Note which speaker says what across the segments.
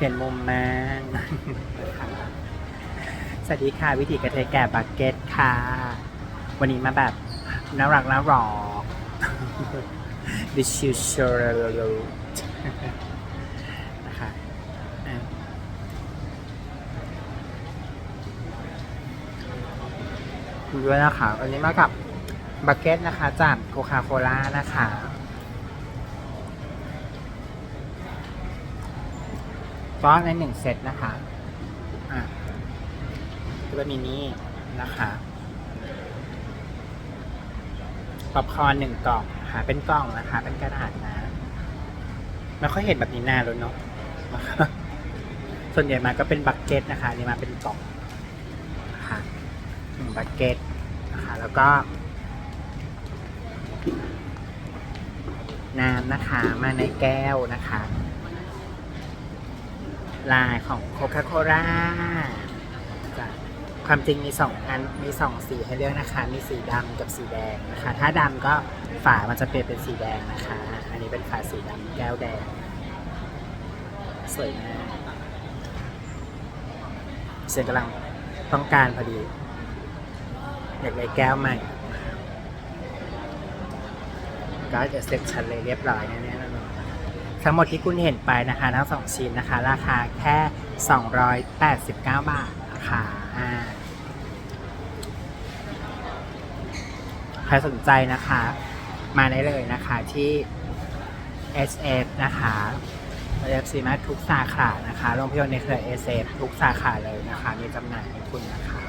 Speaker 1: ลี่ยนมุมมา สวัสดีค่ะ วิธีกระเทยแก่บักเก็ตค่ะ วันนี้มาแบบน่ารักน่ารักดิชิวชอร์นะคะอะดูด้วยนะคะวันนี้มากับบักเก็ตนะคะจากโคคาโคล่านะคะ ก็ในหนึ่งเซตนะคะ อะก็มีนี่นะคะป๊อปคอร์นหนึ่งกล่อง หาเป็นกล่องนะคะ เป็นกระดาษนะไม่ค่อยเห็นแบบนี้นานแล้วเนาะ ส่วนใหญ่มาก็เป็นบักเก็ตนะคะนนี่มาเป็นกล่องนะคะหนึ่งบักเก็ตนะคะ แล้วก็น้ำนะคะ มาในแก้วนะคะ ลายของโคคาโคล่าจ้ะความจริงมีสองอันมีสองสีให้เลือกนะคะ มีสีดำกับสีแดงนะคะ ถ้าดำก็ฝามันจะเปลี่ยนเป็นสีแดงนะคะ อันนี้เป็นฝาสีดำแก้วแดง สวยมากเสียงกำลังต้องการพอดี อยากได้แก้วใหม่ก็จะเสร็จชันเลยเรียบร้อยแน่ๆแล้วเนอะ ทั้งหมดที่คุณเห็นไปนะคะทั้งสองชิ้นนะคะ ราคาแค่ 289 บาทนะคะอ่าใครสนใจนะคะ มาได้เลยนะคะที่ SF นะคะเรียกซีมาทุกสาขานะคะโรงพยาบาลในเครือ SF ทุกสาขาเลยนะคะ มีจำหน่ายให้คุณนะคะ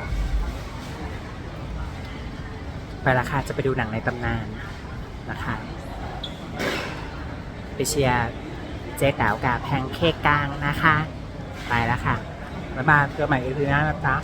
Speaker 1: ไปราคาจะไปดูหนังในตำนานนะคะไปเชียร์ เจ๊กาวกับแพงเค้กกลางนะคะ ไปแล้วค่ะ บ๊ายบายเจอใหม่อีพีหน้านะจ๊ะ